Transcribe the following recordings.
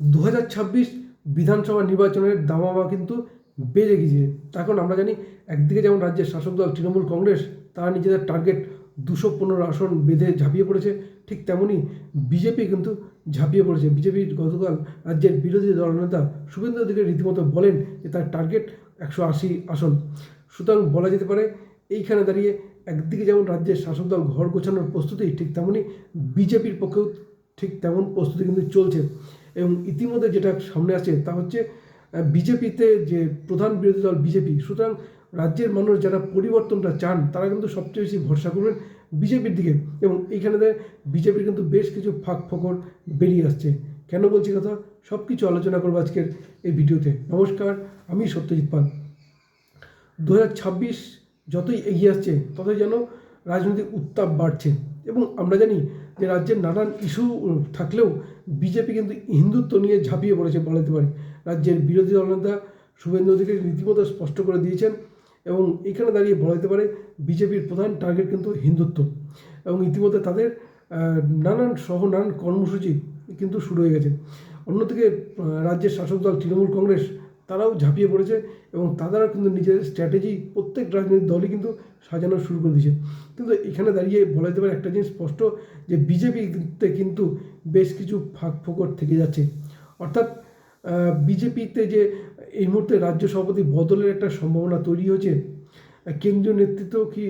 দু হাজার ছাব্বিশ বিধানসভা নির্বাচনের দামামা কিন্তু বেড়ে গিয়েছে। তার আমরা জানি, একদিকে যেমন রাজ্যের শাসক দল তৃণমূল কংগ্রেস, তারা নিজেদের টার্গেট দুশো পনেরো আসন বেঁধে ঝাঁপিয়ে পড়েছে। ঠিক তেমনই বিজেপি কিন্তু ঝাঁপিয়ে পড়েছে। বিজেপির গতকাল রাজ্যের বিরোধী দলনেতা শুভেন্দু অধিকারী রীতিমতো বলেন যে তার টার্গেট একশো আশি আসন। সুতরাং বলা যেতে পারে, এইখানে দাঁড়িয়ে একদিকে যেমন রাজ্যের শাসক দল ঘর গোছানোর প্রস্তুতি, ঠিক তেমনই বিজেপির পক্ষেও ঠিক তেমন প্রস্তুতি কিন্তু চলছে। এবং ইতিমধ্যে যেটা সামনে আসছে তা হচ্ছে বিজেপিতে যে প্রধান বিরোধী দল বিজেপি, সুতরাং রাজ্যের মানুষ যারা পরিবর্তনটা চান, তারা কিন্তু সবচেয়ে বেশি ভরসা করবেন বিজেপির দিকে। এবং এইখানে বিজেপির কিন্তু বেশ কিছু ফাঁক ফোকর বেরিয়ে আসছে। কেন বলছি কথা? সব কিছু আলোচনা করব আজকের এই ভিডিওতে। নমস্কার, আমি সত্যজিৎ পাল। দু যতই এগিয়ে আসছে, ততই যেন রাজনৈতিক উত্তাপ বাড়ছে। এবং আমরা জানি যে রাজ্যের নানান ইস্যু থাকলেও বিজেপি কিন্তু হিন্দুত্ব নিয়ে ঝাঁপিয়ে পড়েছে বলাতে পারি। রাজ্যের বিরোধী দলনেতা শুভেন্দু অধিকারী রীতিমতো স্পষ্ট করে দিয়েছেন এবং এখানে দাঁড়িয়ে বলা যেতে পারে বিজেপির প্রধান টার্গেট কিন্তু হিন্দুত্ব। এবং ইতিমধ্যে তাদের নানান সহ নানান কর্মসূচি কিন্তু শুরু হয়ে গেছে। অন্যদিকে রাজ্যের শাসক দল তৃণমূল কংগ্রেস তারাও ঝাঁপিয়ে পড়েছে এবং তারা কিন্তু নিজেদের স্ট্র্যাটেজি প্রত্যেক রাজনৈতিক দলই কিন্তু সাজানো শুরু করে দিয়েছে। কিন্তু এখানে দাঁড়িয়ে বলা যেতে পারে একটা জিনিস স্পষ্ট, যে বিজেপিতে কিন্তু বেশ কিছু ফাঁক ফোকর থেকে যাচ্ছে। অর্থাৎ বিজেপিতে যে এই মুহূর্তে রাজ্য সভাপতি বদলের একটা সম্ভাবনা তৈরি হয়েছে, কেন্দ্রীয় নেতৃত্ব কি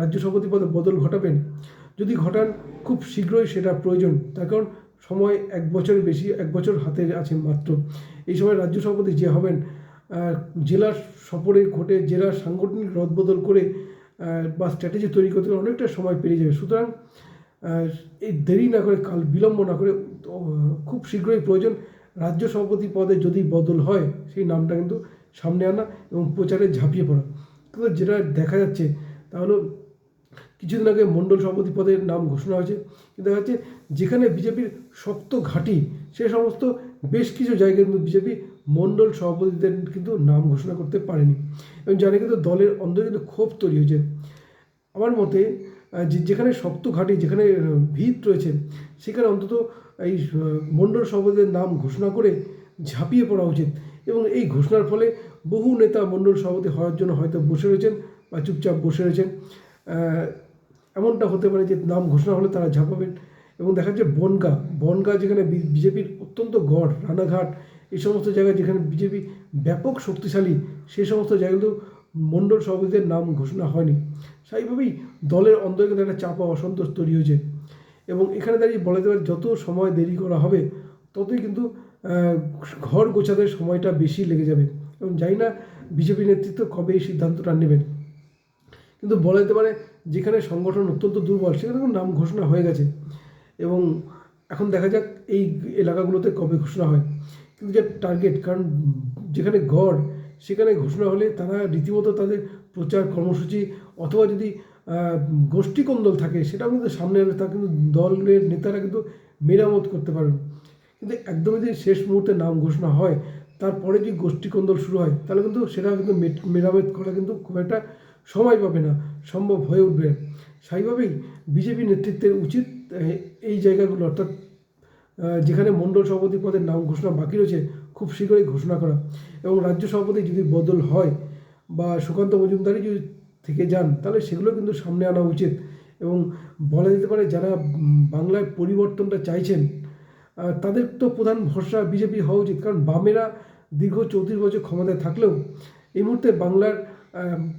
রাজ্য সভাপতি পদে বদল ঘটাবেন? যদি ঘটান, খুব শীঘ্রই সেটা প্রয়োজন। তার কারণ সময় এক বছরের বেশি, এক বছর হাতে আছে মাত্র। এই সময় রাজ্য সভাপতি যে হবেন জেলার সফরে ঘটে জেলার সাংগঠনিক রদবদল করে বা স্ট্র্যাটেজি তৈরি করতে অনেকটা সময় পেরিয়ে যাবে। সুতরাং এই দেরি না করে, কাল বিলম্ব না করে খুব শীঘ্রই প্রয়োজন, রাজ্য সভাপতি পদে যদি বদল হয়, সেই নামটা কিন্তু সামনে আনা এবং প্রচারে ঝাঁপিয়ে পড়া। কিন্তু যেটা দেখা যাচ্ছে, তা হলো কিছুদিন আগে মণ্ডল সভাপতি পদের নাম ঘোষণা হয়েছে। কিন্তু দেখা যাচ্ছে যেখানে বিজেপির শক্ত ঘাঁটি, সে সমস্ত বেশ কিছু জায়গায় কিন্তু বিজেপি মণ্ডল সভাপতিদের কিন্তু নাম ঘোষণা করতে পারেনি। এবং জানে কিন্তু দলের অন্তরে কিন্তু ক্ষোভ তৈরি হয়েছে। আমার মতে যেখানে শক্ত ঘাঁটি, যেখানে ভিত রয়েছে, সেখানে অন্তত এই মণ্ডল সভাপতিদের নাম ঘোষণা করে ঝাঁপিয়ে পড়া উচিত। এবং এই ঘোষণার ফলে বহু নেতা মণ্ডল সভাপতি হওয়ার জন্য হয়তো বসে রয়েছেন বা চুপচাপ বসে রয়েছেন। এমনটা হতে পারে যে নাম ঘোষণা হলে তারা ঝাঁপাবেন। এবং দেখা যাচ্ছে বনগা বনগা যেখানে বিজেপির অত্যন্ত গড়, রানাঘাট, এই সমস্ত জায়গায় যেখানে বিজেপি ব্যাপক শক্তিশালী সেই সমস্ত জায়গাগুলো মণ্ডল সভাপতিদের নাম ঘোষণা হয়নি। স্বাভাবিকভাবেই দলের অন্তরে কিন্তু একটা চাপা অসন্তোষ তৈরি হয়েছে। এবং এখানে দাঁড়িয়ে বলা যেতে পারে যত সময় দেরি করা হবে, ততই কিন্তু ঘর গোছাতে সময়টা বেশি লেগে যাবে। এবং জানি না বিজেপি নেতৃত্ব কবে এই সিদ্ধান্তটা নেবেন। কিন্তু বলা যেতে পারে যেখানে সংগঠন অত্যন্ত দুর্বল, সেখানে কিন্তু নাম ঘোষণা হয়ে গেছে। এবং এখন দেখা যাক এই এলাকাগুলোতে কবে ঘোষণা হয়। কিন্তু যে টার্গেট কারণ যেখানে গড়, সেখানে ঘোষণা হলে তারা রীতিমতো তাদের প্রচার কর্মসূচি অথবা যদি গোষ্ঠী কোন্দল থাকে, সেটাও কিন্তু সামনে আনবে তা কিন্তু দলের নেতারা কিন্তু মেরামত করতে পারবেন কিন্তু একদমই যদি শেষ মুহূর্তে নাম ঘোষণা হয়, তারপরে যদি গোষ্ঠী কোন্দল শুরু হয়, তাহলে কিন্তু সেটা কিন্তু মেরামত করা কিন্তু খুব একটা সময় পাবে না, সম্ভব হয়ে উঠবে। স্বাভাবিকভাবেই বিজেপি নেতৃত্বের উচিত এই জায়গাগুলো, অর্থাৎ যেখানে মণ্ডল সভাপতি পদের নাম ঘোষণা বাকি রয়েছে, খুব শীঘ্রই ঘোষণা করা। এবং রাজ্য সভাপতি যদি বদল হয় বা সুকান্ত মজুমদারই যদি থেকে যান, তাহলে সেগুলো কিন্তু সামনে আনা উচিত। এবং বলা যেতে পারে, যারা বাংলায় পরিবর্তনটা চাইছেন তাদের তো প্রধান ভরসা বিজেপি হওয়া উচিত। কারণ বামেরা দীর্ঘ চৌত্রিশ বছর ক্ষমতায় থাকলেও এই মুহূর্তে বাংলার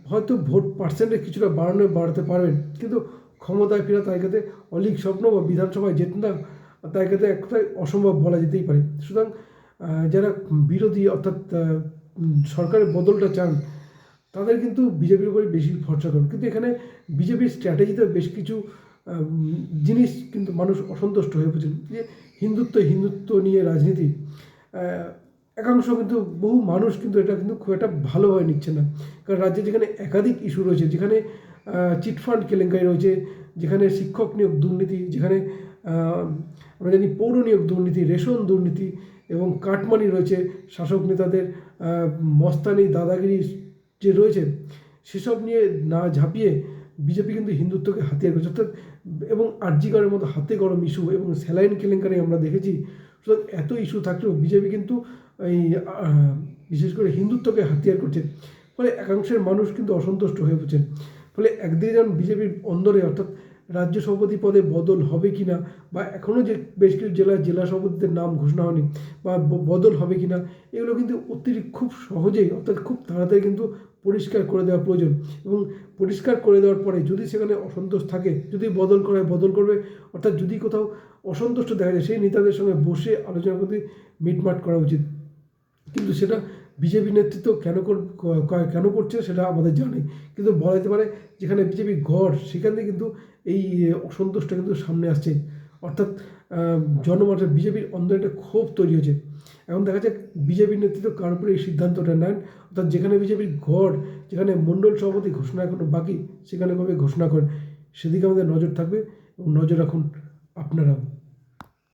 হয়তো ভোট পার্সেন্টে কিছুটা বাড়ানো বাড়াতে পারবেন। কিন্তু ক্ষমতায় ফেরা তাই কাছে অলিক স্বপ্ন বা বিধানসভায় যেতেন না, তাই কাছে একটাই অসম্ভব বলা যেতেই পারে। সুতরাং যারা বিরোধী অর্থাৎ সরকারের বদলটা চান, তাদের কিন্তু বিজেপির উপরে বেশি ভরসা করেন। কিন্তু এখানে বিজেপির স্ট্র্যাটেজিতে বেশ কিছু জিনিস কিন্তু মানুষ অসন্তুষ্ট হয়ে পড়ছেন। যে হিন্দুত্ব হিন্দুত্ব নিয়ে রাজনীতি একাংশ কিন্তু বহু মানুষ কিন্তু এটা কিন্তু খুব একটা ভালোভাবে নিচ্ছে না। কারণ রাজ্যে যেখানে একাধিক ইস্যু রয়েছে, যেখানে চিটফান্ড কেলেঙ্কারি রয়েছে, যেখানে শিক্ষক নিয়োগ দুর্নীতি, যেখানে আমরা জানি পৌর নিয়োগ দুর্নীতি, রেশন দুর্নীতি এবং কাটমানি রয়েছে, শাসক নেতাদের মস্তানি, দাদাগিরি যে রয়েছে, সেসব নিয়ে না ঝাঁপিয়ে বিজেপি কিন্তু হিন্দুত্বকে হাতিয়ার করেছে। অর্থাৎ, এবং আর্জিকরের মতো হাতে গরম ইস্যু এবং স্যালাইন কেলেঙ্কারি আমরা দেখেছি। সুতরাং এত ইস্যু থাকলেও বিজেপি কিন্তু এই বিশেষ করে হিন্দুত্বকে হাতিয়ার করছে। ফলে একাংশের মানুষ কিন্তু অসন্তুষ্ট হয়ে পড়ছেন ফলে একদিকে যেমন বিজেপির অন্দরে, অর্থাৎ রাজ্য সভাপতি পদে বদল হবে কি না বা এখনও যে বেশ কিছু জেলার জেলা সভাপতিদের নাম ঘোষণা হয়নি বা ব- বদল হবে কি না এগুলো কিন্তু অতিরিক্ত খুব সহজেই অর্থাৎ খুব তাড়াতাড়ি কিন্তু পরিষ্কার করে দেওয়া প্রয়োজন। এবং পরিষ্কার করে দেওয়ার পরে যদি সেখানে অসন্তোষ থাকে, যদি বদল করে, বদল করবে, অর্থাৎ যদি কোথাও অসন্তুষ্ট দেখা যায়, সেই নেতাদের সঙ্গে বসে আলোচনা করতে মিটমাট করা উচিত। কিন্তু সেটা বিজেপি নেতৃত্ব কেন কেন করছে সেটা আমাদের জানে। কিন্তু বলা যেতে পারে যেখানে বিজেপি গড়, সেখানে কিন্তু এই অসন্তোষটা কিন্তু সামনে আসছে। অর্থাৎ জনমানুষের বিজেপির অন্দরে একটা ক্ষোভ তৈরি হয়েছে। এখন দেখা যাক বিজেপির নেতৃত্ব কার উপরে এই সিদ্ধান্তটা নেন। অর্থাৎ যেখানে বিজেপির গড়, যেখানে মণ্ডল সভাপতি ঘোষণা এখনও বাকি, সেখানে কবে ঘোষণা করেন, সেদিকে আমাদের নজর থাকবে। এবং নজর রাখুন আপনারাও।